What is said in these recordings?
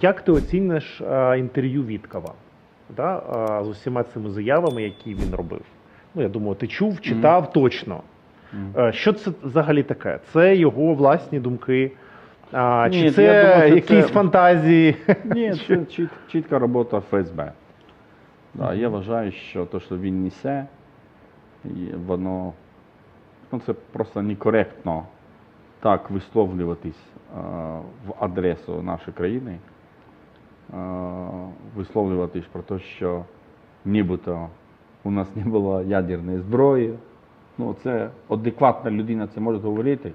Як ти оціниш е, інтерв'ю Віткова да, е, з усіма цими заявами, які він робив? Ну, я думаю, ти чув, читав точно. Е, Що це взагалі таке? Це його власні думки? А, Ні, чи це я думаю, що якісь це- фантазії? Ні, це чіт, чітка робота ФСБ. Да, я вважаю, що те, що він несе, воно ну, це просто некоректно так висловлюватись е, в адресу нашої країни, висловлюватись про те, що нібито у нас не було ядерної зброї. Ну, це адекватна людина це може говорити.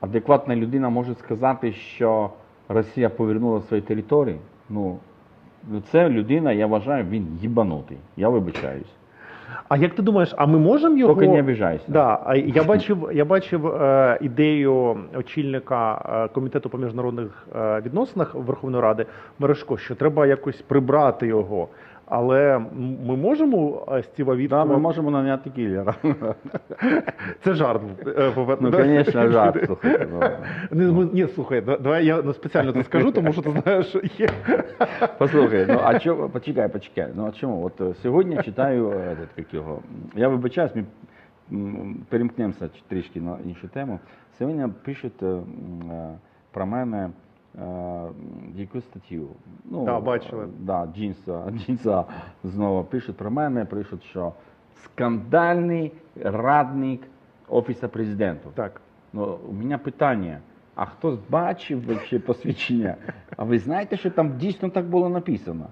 Адекватна людина може сказати, що Росія повернула свої території. Ну, ну, це людина, я вважаю, він їбанутий. Я вибачаюсь. А як ти думаєш, а ми можемо його. Поки не обіжайся. Да, а я бачив, я бачив е, ідею очільника е, комітету по міжнародних е, відносинах Верховної Ради Мережко, що треба якось прибрати його. Але ми можемо Стіва Да, ми можемо наняти кілера. Це жарт. е, Ну, звісно, жарт, слухайте. ну. Ні, ми- ні, слухай, давай я ну, спеціально це скажу, тому що ти знаєш, що є. Послухай, ну а чому, почекай, почекай. Ну а чому? От е, сьогодні читаю е, этот, як його. Я вибачаюсь, ми перемкнемося трішки на іншу тему. Сьогодні пишуть про мене якусь статтю. Ну, Да, бачили. е, Да, Джинса, Джинса знову пишуть про мене, пишуть, що скандальний радник Офісу президента. Так. Ну, у мене питання. А хтось бачив вообще посвідчення? А ви знаєте, що там дійсно так було написано?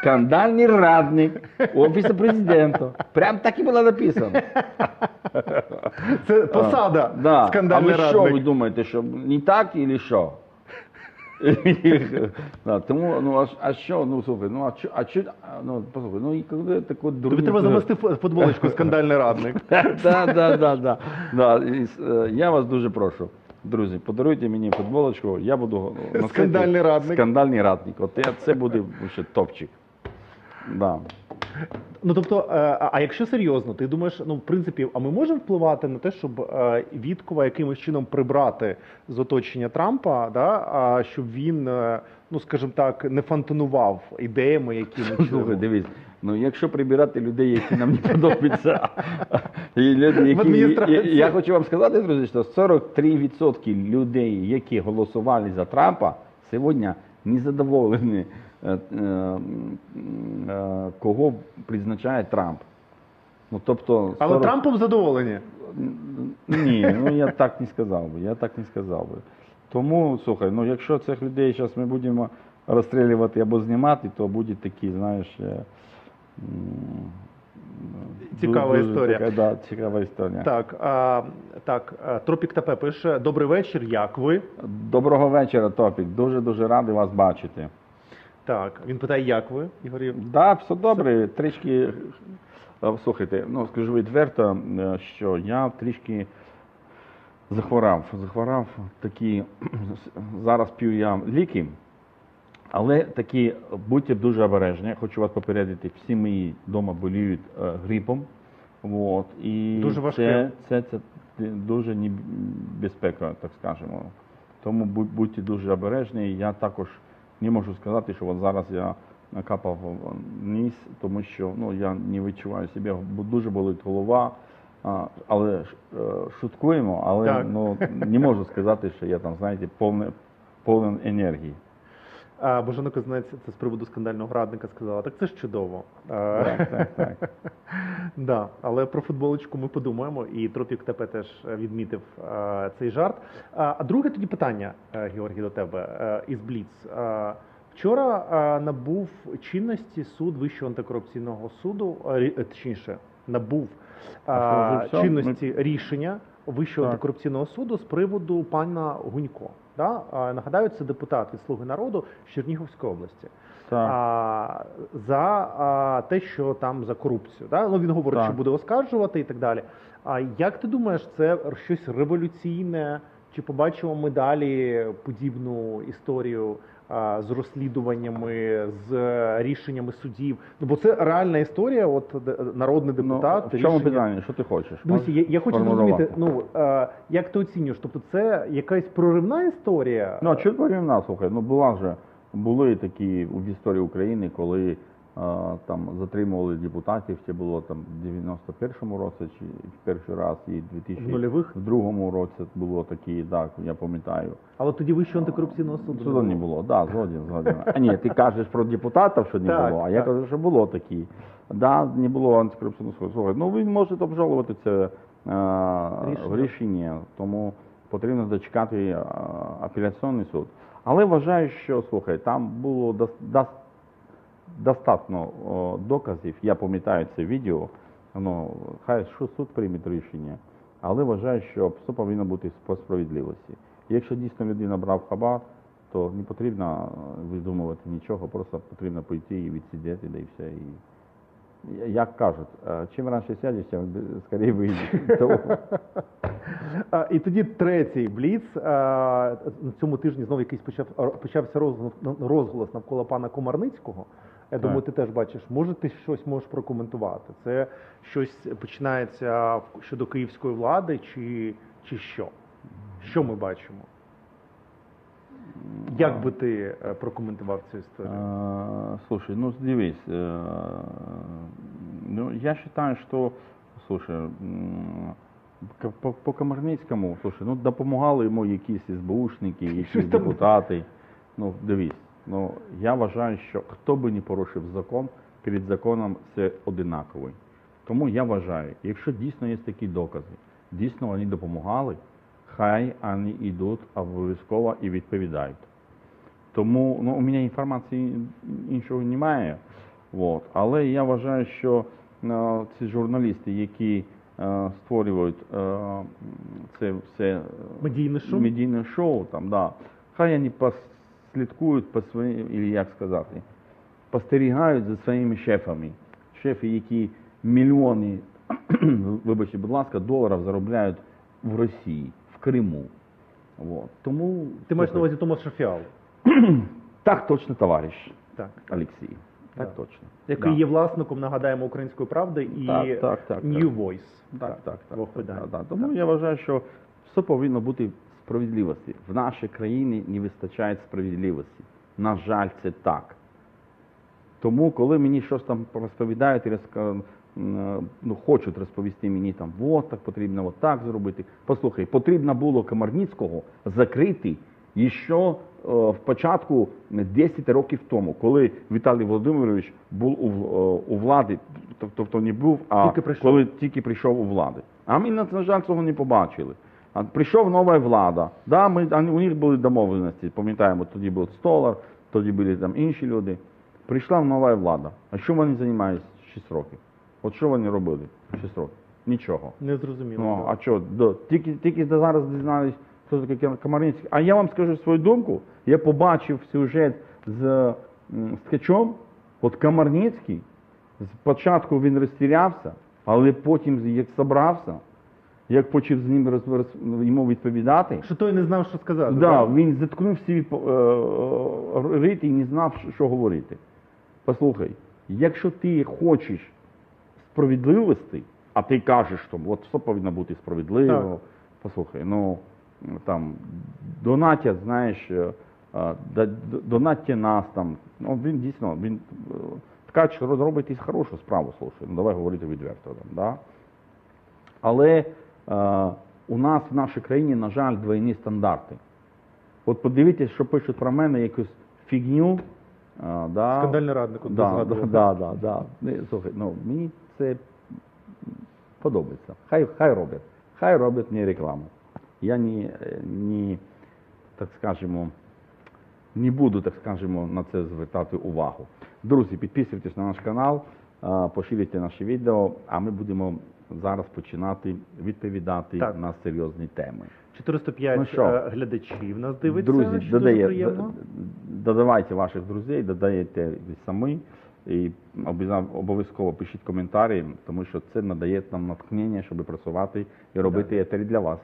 Скандальний радник Офісу президента. Прям так і було написано. Це посада. Да. А Скандальний ви що, ви думаєте, що не так і що? да, тому, ну, а, а що, ну, слухай, ну, а що, а а, ну, послухай, ну, і коли таку от Тобі треба замести фо- футболочку скандальний радник. да, да, да, да. Да. І, е, я вас дуже прошу. Друзі, подаруйте мені футболочку, я буду носити Скандальний радник. Скандальний радник. От я, це буде ще топчик. Да. Ну тобто, е, а а якщо серйозно, ти думаєш, ну в принципі, а ми можемо впливати на те, щоб е, Віткова якимось чином прибрати з оточення Трампа, да, а щоб він, е, ну скажімо так, не фонтанував ідеями, які ми чуємо. дивись, ну якщо прибирати людей, які нам не подобаються, і люди, які, я хочу вам сказати, друзі, що 43% людей, які голосували за Трампа, сьогодні не задоволені, кого призначає Трамп. Ну, тобто, Але 40 Трампом задоволені. Ні, ну я так не сказав би. Я так не сказав би. Тому, слухай, ну якщо цих людей зараз ми будемо розстрілювати або знімати, то буде такі, знаєш. е, Цікава дуже історія. Така, да, цікава історія. Так, а, так, е, Тропік ТП пише: Добрий вечір, як ви? Доброго вечора, Топік. Дуже дуже радий вас бачити. Так, він питає, як ви, Ігорів? Да, все добре. Трішки. е, Слухайте, ну скажу відверто, е, що я трішки захворав. Захворав такі. Зараз п'ю я ліки, але такі будьте дуже обережні. Хочу вас попередити, всі мої вдома боліють е, грипом. Вот, і Дуже важке. Це, це, це дуже небезпека, так скажемо. Тому будь- будьте дуже обережні. Я також не можу сказати, що от зараз я накапав ніс, тому що ну, я не відчуваю себе, дуже болить голова. А, але е, шуткуємо, але Так. ну, не можу сказати, що я там, знаєте, повне, повнен енергії. А, Божена Кузнець це з приводу скандального радника сказала. Так це ж чудово. Так, так, так. Да, але про футболочку ми подумаємо, і Тропік ТП теж відмітив е, цей жарт. А а друге тоді питання, е, Георгій, до тебе е, із Бліц. Вчора е, набув чинності суд Вищого антикорупційного суду, рі- е, точніше, набув А чинності рішення Вищого Так. антикорупційного суду з приводу пана Гунько. Да? Нагадаю, це депутат від Слуги народу з Чернігівської області Так. а, за а, те, що там за корупцію. Да? Ну, він говорить, Так. що буде оскаржувати і так далі. А як ти думаєш, це щось революційне Чи побачимо ми далі подібну історію з розслідуваннями, з рішеннями судів? Ну бо це реальна історія. От народний депутат. ну, в чому рішення- питання? Що ти хочеш? Дивіться, я, я хочу зрозуміти, ну як ти оцінюєш? Тобто, це якась проривна історія? Ну, а що проривна? слухай, ну була вже, були такі в історії України, коли там затримували депутатів, це було там в 91-му році, чи в перший раз, і в В нульових? 2002 році було такі, так, я пам'ятаю. Але тоді вищого антикорупційного суду. Суду не було, да, згоден, згоден. А ні, ти кажеш про депутатів, що не Так, було, а я так. кажу, що було такі. Да, не було антикорупційного суду. Слухай, ну він може обжалувати це е, Рішення. в рішення, тому потрібно дочекати е, апеляційний суд. Але вважаю, що слухай, там було дос, дос, достатньо о, доказів. Я пам'ятаю це відео. Ну, хай що суд прийме рішення. Але вважаю, що все повинно бути по справедливості. Якщо дійсно людина брав хабар, то не потрібно е, видумувати нічого, просто потрібно пойти і відсидіти, да і все. І, як кажуть, е, чим раніше сядеш, тим скоріше вийдеш. І тоді третій бліц. На цьому тижні знову якийсь почав почався розголос навколо пана Комарницького. Я Так. думаю, ти теж бачиш. Може, ти щось можеш прокоментувати? Це щось починається щодо київської влади, чи, чи що? Що ми бачимо? Як би ти е, прокоментував цю історію? Э, Слушай, ну дивись, э, ну я считаю, что, слушай, по, по Комарницькому, слушай, ну допомагали йому якісь СБУшники, якісь депутати. Ну, дивись, ну я вважаю, що хто би не порушив закон, перед законом це одинаковий. Тому я вважаю, якщо дійсно є такі докази, дійсно вони допомагали, хай вони йдуть обов'язково і відповідають. Тому ну, у мене інформації іншого немає. От. Але я вважаю, що е, ці журналісти, які е, створюють е, це все е, Медійне шоу? медійне шоу, там, да, хай вони послідкують по своїм, і як сказати, спостерігають за своїми шефами. Шефи, які мільйони, вибачте, будь ласка, доларів заробляють в Росії, в Криму. От. Тому Ти маєш на увазі Томаса Фіал, так точно, товариш так. Олексій. Так Да. точно. який Да. є власником, нагадаємо, української правди і Так, так, так, New Voice. Так, так, так. двох так, видань. так, так. Тому я вважаю, що все повинно бути справедливості. В нашій країні не вистачає справедливості. На жаль, це так. Тому, коли мені щось там розповідають і ну, хочуть розповісти мені там, от так потрібно, от так зробити. Послухай, потрібно було Комарницького закрити ще е, в початку 10 років тому, коли Віталій Володимирович був у, е, у влади, тобто не був, а Тільки коли тільки прийшов у влади. А ми, на на жаль, цього не побачили. А прийшов нова влада. Да, ми, у них були домовленості, пам'ятаємо, тоді був Столар, тоді були там інші люди. Прийшла нова влада. А що вони займаються 6 років? От що вони робили 6 років? Нічого. Не зрозуміло. Ну, а що, до, тільки, тільки до зараз дізнались, хто таке Комарницький. А я вам скажу свою думку. Я побачив сюжет з скетчом. От Комарницький, спочатку він розтірявся, але потім, як зібрався, як почав з ним роз, йому відповідати, Що той не знав, що сказати. да, так? він заткнув собі е, е, рити і не знав, що- що говорити. Послухай, якщо ти хочеш справедливості, а ти кажеш, що от все повинно бути справедливо, Так. послухай, ну там донатять, знаєш, е, да- д- донатьте нас там. Ну він дійсно він ткач робить і хорошу справу, слухай. Ну давай говорити відверто. Там, да? Але у нас в нашій країні, на жаль, двойні стандарти. От подивіться, що пишуть про мене якусь фігню. е, да, Скандальний радник, да, да, да, да, да. Слухай, ну мені це подобається. Хай, хай роблять. Хай роблять мені рекламу. Я не, не, так скажемо, не буду, так скажемо, на це звертати увагу. Друзі, підписуйтесь на наш канал, е, поширюйте наші відео, а ми будемо зараз починати відповідати Так. на серйозні теми. 405 Ну що? е, глядачів нас дивиться, Друзі, що дуже додає, приємно. додавайте ваших друзів, додаєте ви самі і обов'язково пишіть коментарі, тому що це надає нам натхнення, щоб працювати і робити етері для вас.